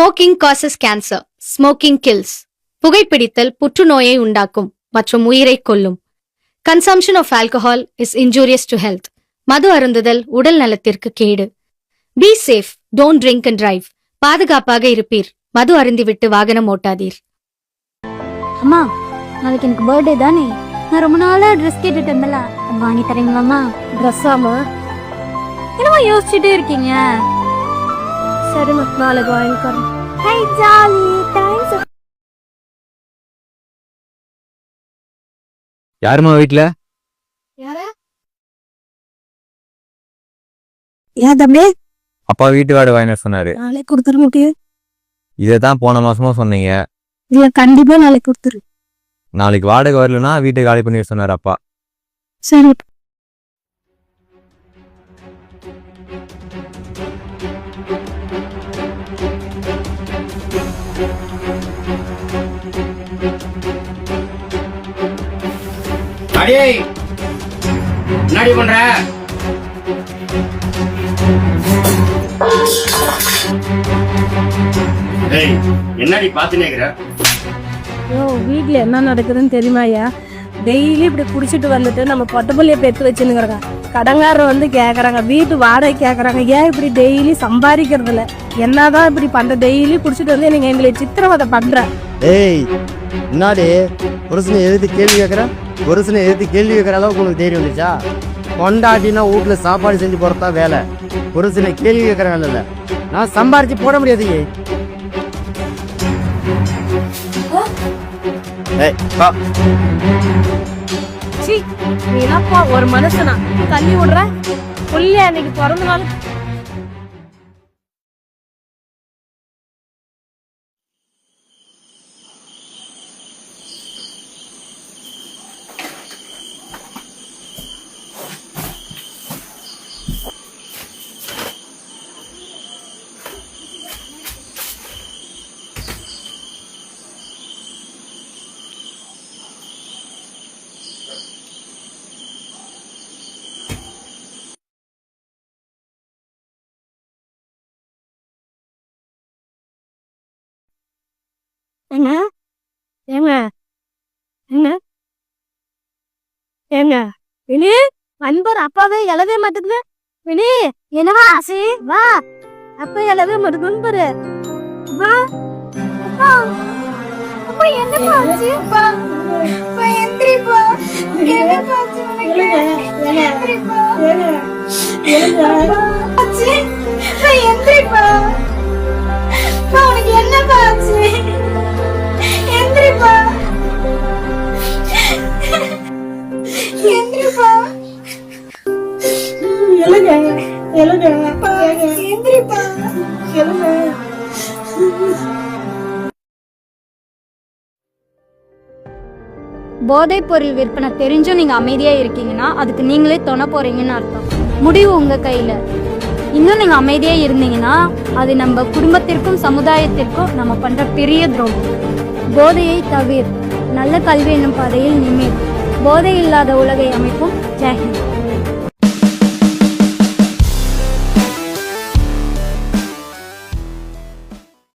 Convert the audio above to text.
Smoking causes cancer smoking kills புகைப்பிடித்தல் புற்றுநோயை உண்டாக்கும் மற்றும் உயிரை கொல்லும். Consumption of alcohol is injurious to health மது அருந்துதல் உடல் நலத்திற்கு கேடு. Be safe don't drink and drive பாதுகாப்பாக இருப்பீர். மது அருந்திவிட்டு வாகனம் ஓட்டாதீர். அம்மா நாளைக்கு எனக்கு பர்த்டே தானே. நான் ரொம்ப நாளா ட்ரெஸ் கேட்டுட்டு இருந்தல வாங்கி தரீங்களாம்மா ட்ரெஸ்ஸாமா என்னமா யோசிச்சுட்டே இருக்கீங்க? சரிம்மா நாளைக்கு வாங்கிக்கிறேன் ஹை ஜாலி தேங்க்ஸ் யாரும்மா வீட்ல ஏன் தம்பி அப்பா வீட்டு வாடகை வாங்கின சொன்னாரு நாளைக்கு கொடுத்துரு முடியும் இதை தான் போன மாசமா சொன்னீங்க இல்ல கண்டிப்பா நாளைக்கு கொடுத்துரு நாளைக்கு வாடகை வரலனா வீட்டை காலி பண்ணி சொன்னாரு அப்பா சரி அடே என்னடி பண்ற என்னடி பாத்துனே இருக்கிற? யோ வீட்ல என்ன நடக்குதுன்னு தெரியுமாயா டெய்லி இப்படி குடிச்சிட்டு வந்துட்டு நம்ம பொட்டப்பள்ளிய பெத்து வச்சுன்னுங்கிறாங்க. கடங்காரர் வந்து கேக்குறாங்க வீட்டு வாடகை கேக்குறாங்க. ஏன் இப்படி டெய்லி சம்பாதிக்கிறது இல்ல? என்னதான் இப்படி பண்ற? டெய்லி குடிச்சிட்டு வந்து நீங்க எங்களை சித்திரவதை பண்ற. ஏய் முன்னாடி புருஷனை எதிர்த்து கேள்வி கேட்குற புருஷனை எதிர்த்து கேள்வி கேட்குற அளவுக்கு உனக்கு தைரியம் வந்துச்சா? கொண்டாட்டினா வீட்டில் சாப்பாடு செஞ்சு போகிறதா வேலை. புருஷனை கேள்வி கேட்குற வேலை இல்லை. நான் சம்பாரிச்சு போட முடியாது ஏய் ஒரு மனுஷனா? தள்ளி விடுற? புள்ள அன்னைக்கு பிறந்த நாள் ஏங்க? ஏங்க? ஏங்க? ஏங்க? வினி நண்பர் அப்பாவே எழவே மாட்டேங்குது வினி என்னவா? ஆசி வா. அப்பா எழவே மாட்டேங்குது பாரு. வா அப்பா. அப்பா என்னப்பா ஆச்சு? அப்பா எந்திரிப்பா. என்னப்பா ஆச்சு உனக்கு? எந்திரிப்பா. ஆச்சு. எந்திரிப்பா. உனக்கு என்னப்பா ஆச்சு? எழுங்க எழுங்க. எழுங்க. போதைப் பொருள் விற்பனை தெரிஞ்சும் நீங்க அமைதியா இருக்கீங்கன்னா அதுக்கு நீங்களே தொண போறீங்கன்னு அர்த்தம். முடிவு உங்க கையில. இன்னும் நீங்க அமைதியா இருந்தீங்கன்னா அது நம்ம குடும்பத்திற்கும் சமுதாயத்திற்கும் நம்ம பண்ற பெரிய துரோகம். போதையை தவிர நல்ல கல்வி என்னும் பாதையில் நிமிர். போதை இல்லாத உலகை அமைப்போம். ஜெயஹிந்த்